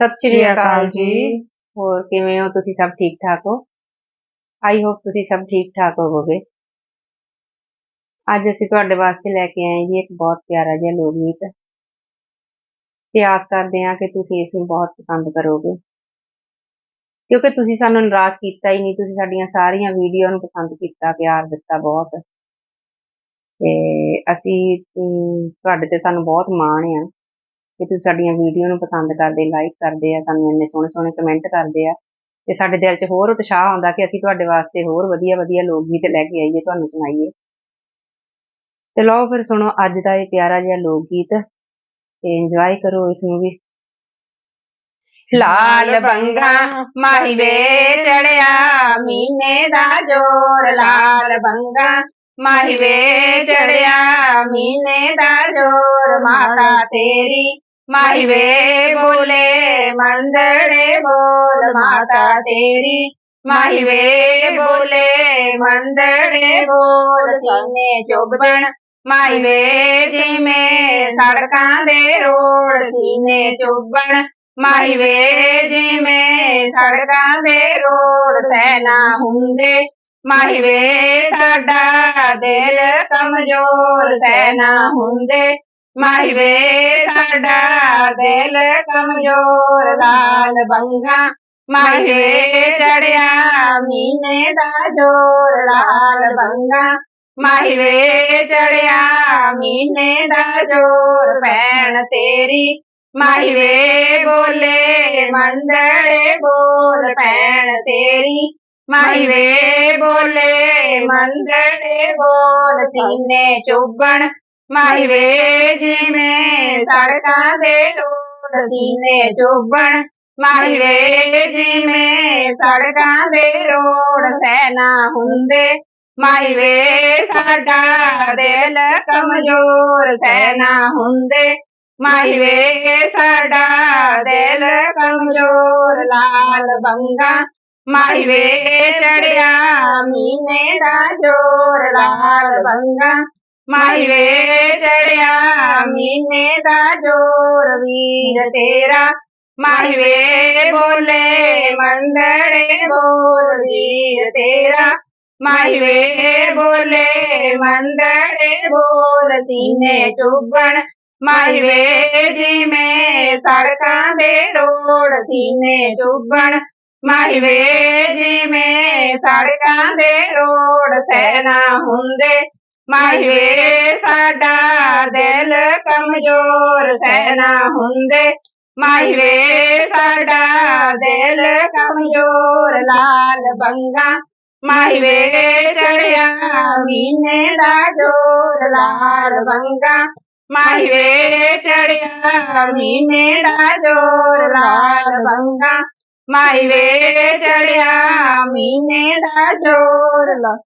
ਸਤਿ ਸ਼੍ਰੀ ਅਕਾਲ ਜੀ। ਹੋਰ ਕਿਵੇਂ ਹੋ? ਤੁਸੀਂ ਸਭ ਠੀਕ ਠਾਕ ਹੋ? ਆਈ ਹੋਪ ਤੁਸੀਂ ਸਭ ਠੀਕ ਠਾਕ ਹੋਵੋਗੇ। ਅੱਜ ਅਸੀਂ ਤੁਹਾਡੇ ਵਾਸਤੇ ਲੈ ਕੇ ਆਏ ਜੀ ਇੱਕ ਬਹੁਤ ਪਿਆਰਾ ਜਿਹਾ ਲੋਕ ਗੀਤ। ਤੇ ਆਸ ਕਰਦੇ ਹਾਂ ਕਿ ਤੁਸੀਂ ਇਸ ਨੂੰ ਬਹੁਤ ਪਸੰਦ ਕਰੋਗੇ। ਕਿਉਂਕਿ ਤੁਸੀਂ ਸਾਨੂੰ ਨਿਰਾਸ਼ ਕੀਤਾ ਹੀ ਨਹੀਂ ਤੁਸੀਂ ਸਾਡੀਆਂ ਸਾਰੀਆਂ ਵੀਡੀਓ ਨੂੰ ਪਸੰਦ ਕੀਤਾ ਪਿਆਰ ਦਿੱਤਾ ਬਹੁਤ। ਤੇ ਅਸੀਂ ਤੁਹਾਡੇ ਤੇ ਸਾਨੂੰ ਬਹੁਤ ਮਾਣ ਆ। ਕਿ ਤੁਸੀਂ ਸਾਡੀਆਂ ਵੀਡੀਓ ਨੂੰ ਪਸੰਦ ਕਰਦੇ ਲਾਈਕ ਕਰਦੇ ਆ, ਸਾਨੂੰ ਇੰਨੇ ਸੋਹਣੇ ਸੋਹਣੇ ਕਮੈਂਟ ਕਰਦੇ ਆ। ਤੇ ਸਾਡੇ ਦਿਲ 'ਚ ਹੋਰ ਉਤਸ਼ਾਹ ਆਉਂਦਾ ਕਿ ਅਸੀਂ ਤੁਹਾਡੇ ਵਾਸਤੇ ਹੋਰ ਵਧੀਆ ਵਧੀਆ ਲੋਕ ਗੀਤ ਲੈ ਕੇ ਆਈਏ, ਤੁਹਾਨੂੰ ਸੁਣਾਈਏ। ਤੇ ਲਓ ਫਿਰ ਸੁਣੋ ਅੱਜ ਦਾ ਇਹ ਪਿਆਰਾ ਜਿਹਾ ਲੋਕ ਗੀਤ ਤੇ ਇੰਜੋਏ ਕਰੋ ਇਸ ਨੂੰ ਵੀ। ਲਾਲ ਬੰਗਾ ਮਾਹੀ ਵੇ ਚੜਿਆ ਮਹੀਨੇ ਦਾ ਜੋਰ ਲਾਲ ਬੰਗਾ ਮਾਹੀ ਵੇ ਚੜਿਆ ਮਹੀਨੇ ਦਾ ਜੋਰ ਮਾਤਾ ਤੇਰੀ ਮਾਹੀ ਵੇ ਬੋਲੇ ਮੰਦੜੇ ਬੋਲ ਮਾਤਾ ਤੇਰੀ ਮਾਹੀ ਵੇ ਬੋਲੇ ਮੰਦੜੇ ਬੋਲ ਸੀਨੇ ਚੁੱਭਣ ਮਾਹੀ ਜਿਵੇਂ ਸੜਕਾਂ ਦੇ ਰੋਡ ਸੀਨੇ ਚੁੱਭਣ ਮਾਹੀ ਵੇ ਜਿਵੇਂ ਸੜਕਾਂ ਦੇ ਰੋਡ ਸੈਨਾ ਹੁੰਦੇ ਮਾਹੀ ਵੇ ਸਾਡਾ ਦਿਲ ਕਮਜ਼ੋਰ ਸੈਨਾ ਹੁੰਦੇ ਮਾਹੀ ਵੇ ਸਾਡਾ ਦਿਲ ਕਮਜ਼ੋਰ ਲਾਲ ਬੰਗਾ। ਮਾਹੀ ਵੇ ਚੜਿਆ ਮੀਨੇ ਦਾ ਜੋਰ ਲਾਲ ਬੰਗਾ। ਮਾਈ ਵੇ ਚੜਿਆ ਮੀਨੇ ਦਾ ਜੋਰ ਭੈਣ ਤੇਰੀ। ਮਾਹੀ ਵੇ ਬੋਲੇ ਮੰਦੜੇ ਬੋਲ ਭੈਣ ਤੇਰੀ। ਮਾਹੀ ਵੇ ਬੋਲੇ ਮੰਦੜੇ ਬੋਲ ਸੀਨੇ ਚੁੱਭਣ। ਮਾਹੀ ਵੇ ਜਿਵੇਂ ਸੜਕਾਂ ਦੇ ਰੋਡ ਸੀਨੇ ਚੁੱਭਣ। ਵੇ ਜਿਵੇਂ ਸੜਕਾਂ ਦੇ ਰੋਡ ਸੈਨਾ ਹੁੰਦੇ। ਵੇ ਸਾਡਾ ਦਿਲ ਕਮਜ਼ੋਰ ਸੈਨਾ ਹੁੰਦੇ। ਵੇ ਸਾਡਾ ਦਿਲ ਕਮਜ਼ੋਰ ਲਾਲ ਬੰਗਾ। ਵੇ ਚੜਿਆ ਮਹੀਨੇ ਦਾ ਜੋਰ ਲਾਲ ਬੰਗਾ। ਮਾਹੀ ਵੇ ਚੜਿਆ ਮਹੀਨੇ ਦਾ ਜੋਰ ਵੀਰ ਤੇਰਾ। ਮਾਹੀ ਵੇ ਬੋਲੇ ਮੰਦੜੇ ਬੋਲ ਵੀਰ ਤੇਰਾ। ਮਾਹੀ ਵੇ ਬੋਲੇ ਮੰਦੜੇ ਬੋਲ ਸੀਨੇ ਚੁੱਭਣ। ਮਾਹੀ ਵੇ ਜਿਵੇਂ ਸੜਕਾਂ ਦੇ ਰੋਡ ਸੀਨੇ ਚੁੱਭਣ। ਮਾਹੀ ਵੇ ਜਿਵੇਂ ਸੜਕਾਂ ਦੇ ਰੋਡ ਸੈਨਾ ਹੁੰਦੇ। ਮਾਹੀ ਸਾਡਾ ਦਿਲ ਕਮਜ਼ੋਰ ਸਹਿਣਾ ਹੁੰਦੇ। ਮਾਹੀ ਸਾਡਾ ਦਿਲ ਕਮਜ਼ੋਰ ਲਾਲ ਬੰਗਾ। ਮਾਹੀ ਵੇ ਚੜਿਆ ਮੀਨੇ ਦਾ ਜੋਰ ਲਾਲ ਬੰਗਾ। ਮਾਹੀ ਵੇ ਚੜਿਆ ਮੀਨੇ ਦਾ ਜੋਰ ਲਾਲ ਬੰਗਾ। ਮਾਹੀ ਵੇ ਚੜਿਆ ਮੀਨੇ ਦਾ ਜੋਰ ਲਾ